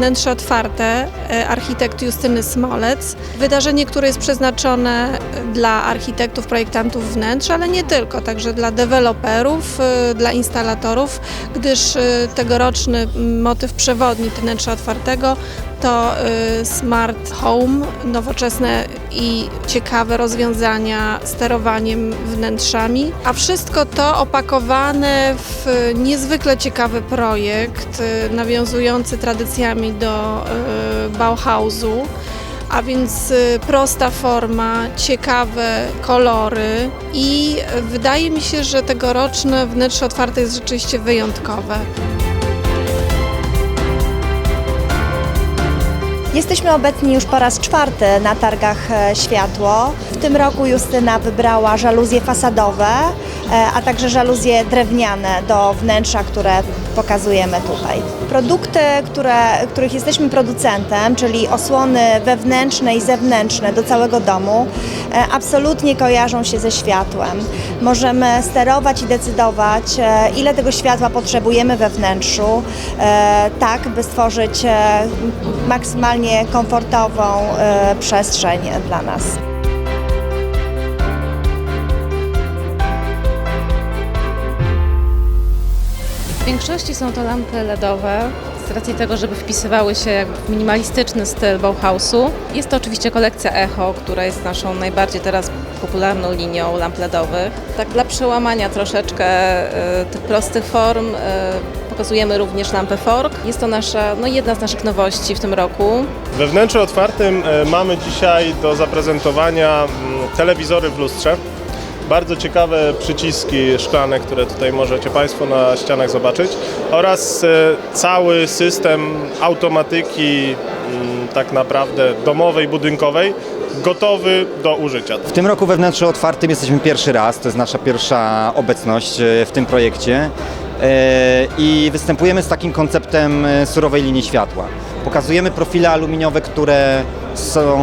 Wnętrze Otwarte e, architekt Justyny Smolec. Wydarzenie, które jest przeznaczone dla architektów, projektantów wnętrz, ale nie tylko, także dla deweloperów, e, dla instalatorów, gdyż e, tegoroczny motyw przewodni Wnętrza Otwartego to y, smart home, nowoczesne i ciekawe rozwiązania sterowaniem wnętrzami, a wszystko to opakowane w niezwykle ciekawy projekt y, nawiązujący tradycjami do y, Bauhausu. A więc prosta forma, ciekawe kolory i wydaje mi się, że tegoroczne wnętrze otwarte jest rzeczywiście wyjątkowe. Jesteśmy obecni już po raz czwarty na targach e, Światło. W tym roku Justyna wybrała żaluzje fasadowe, e, a także żaluzje drewniane do wnętrza, które pokazujemy tutaj. Produkty, które, których jesteśmy producentem, czyli osłony wewnętrzne i zewnętrzne do całego domu, e, absolutnie kojarzą się ze światłem. Możemy sterować i decydować, ile tego światła potrzebujemy we wnętrzu, tak by stworzyć e, maksymalnie komfortową e, przestrzeń dla nas. W większości są to lampy LEDowe, z racji tego, żeby wpisywały się w minimalistyczny styl Bauhausu. Jest to oczywiście kolekcja Echo, która jest naszą najbardziej teraz popularną linią lamp LEDowych. Tak dla przełamania troszeczkę e, tych prostych form e, pokazujemy również lampę Fork. Jest to nasza, no jedna z naszych nowości w tym roku. We wnętrzu otwartym e, mamy dzisiaj do zaprezentowania mm, telewizory w lustrze. Bardzo ciekawe przyciski szklane, które tutaj możecie Państwo na ścianach zobaczyć oraz cały system automatyki tak naprawdę domowej, budynkowej gotowy do użycia. W tym roku we wnętrzu otwartym jesteśmy pierwszy raz, to jest nasza pierwsza obecność e, w tym projekcie E, i występujemy z takim konceptem e, surowej linii światła. Pokazujemy profile aluminiowe, które są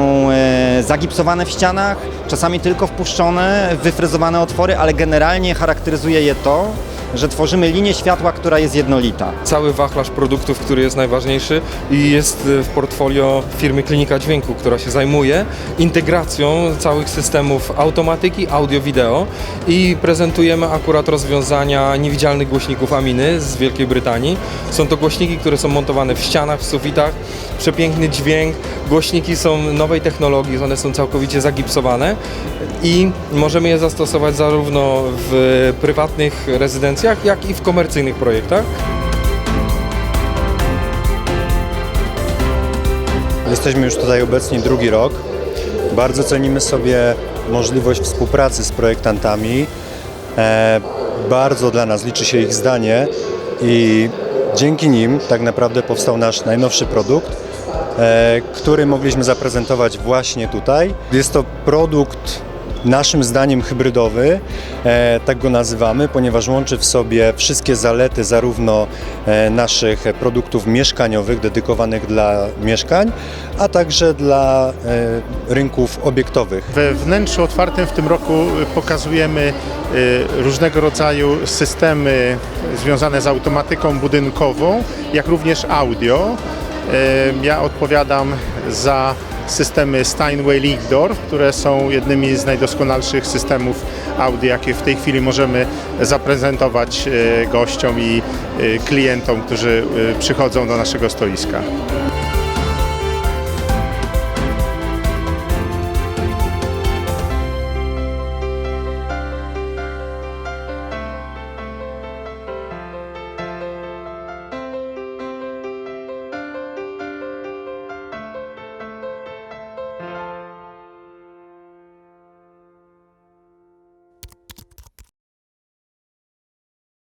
zagipsowane w ścianach, czasami tylko wpuszczone, wyfrezowane otwory, ale generalnie charakteryzuje je to, że tworzymy linię światła, która jest jednolita. cały wachlarz produktów, który jest najważniejszy i jest y, w portfolio firmy Klinika Dźwięku, która się zajmuje integracją całych systemów automatyki, audio-wideo i prezentujemy akurat rozwiązania niewidzialnych głośników Aminy z Wielkiej Brytanii. Są to głośniki, które są montowane w ścianach, w sufitach, przepiękny dźwięk, głośniki są nowej technologii, one są całkowicie zagipsowane i możemy je zastosować zarówno w prywatnych rezydencjach, jak i w komercyjnych projektach. Jesteśmy już tutaj obecni drugi rok. Bardzo cenimy sobie możliwość współpracy z projektantami. E, bardzo dla nas liczy się ich zdanie i dzięki nim tak naprawdę powstał nasz najnowszy produkt, e, który mogliśmy zaprezentować właśnie tutaj. Jest to produkt naszym zdaniem hybrydowy, e, tak go nazywamy, ponieważ łączy w sobie wszystkie zalety zarówno e, naszych produktów mieszkaniowych dedykowanych dla mieszkań, a także dla e, rynków obiektowych. We wnętrzu otwartym w tym roku pokazujemy różnego rodzaju systemy związane z automatyką budynkową, jak również audio. Ja odpowiadam za systemy Steinway Leakdorf, które są jednymi z najdoskonalszych systemów audio, jakie w tej chwili możemy zaprezentować y, gościom i y, klientom, którzy y, przychodzą do naszego stoiska.